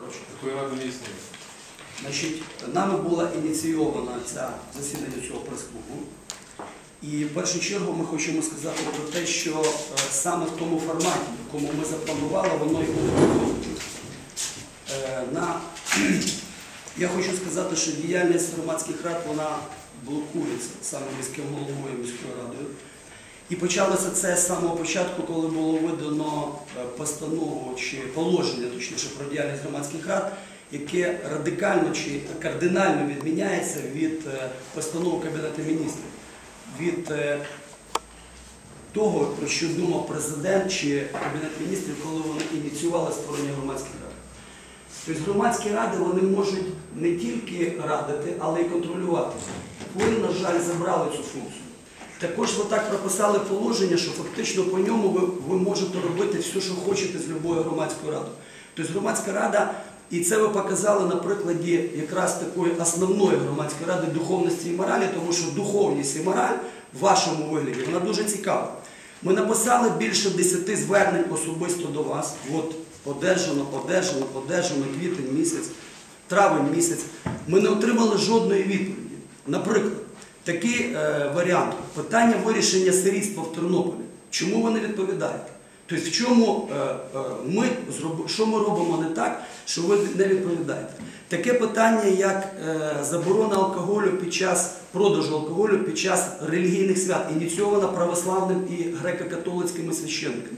коротше. Такої ради не існує. Значить, нами була ініційована ця засідання цього прес-клубу. І в першу чергу ми хочемо сказати про те, що е, саме в тому форматі, в якому ми запланували, воно і було. Е, На... Я хочу сказати, що діяльність громадських рад вона блокується саме міським головою. І почалося це з самого початку, коли було видано е, постанову чи положення, точніше, про діяльність громадських рад, яке радикально чи кардинально відміняється від е, постанови Кабінету міністрів, від е, того, про що думав президент чи Кабінет міністрів, коли вони ініціювали створення громадських рад. Тобто громадські ради вони можуть не тільки радити, але й контролювати. Ви, на жаль, забрали цю функцію. Також ви так прописали положення, що фактично по ньому ви, ви можете робити все, що хочете з любою громадською радою. Тобто громадська рада, і це ви показали на прикладі якраз такої основної громадської ради духовності і моралі, тому що духовність і мораль в вашому вигляді вона дуже цікава. Ми написали більше 10 звернень особисто до вас. От одержано, одержано, одержано квітень місяць, травень місяць. Ми не отримали жодної відповіді. Наприклад, такий е, варіант питання вирішення сирітства в Тернополі. Чому ви не відповідаєте? Тобто, в чому е, е, ми що ми робимо не так, що ви не відповідаєте? Таке питання, як е, заборона алкоголю під час продажу алкоголю під час релігійних свят, ініційована православним і греко-католицькими священниками.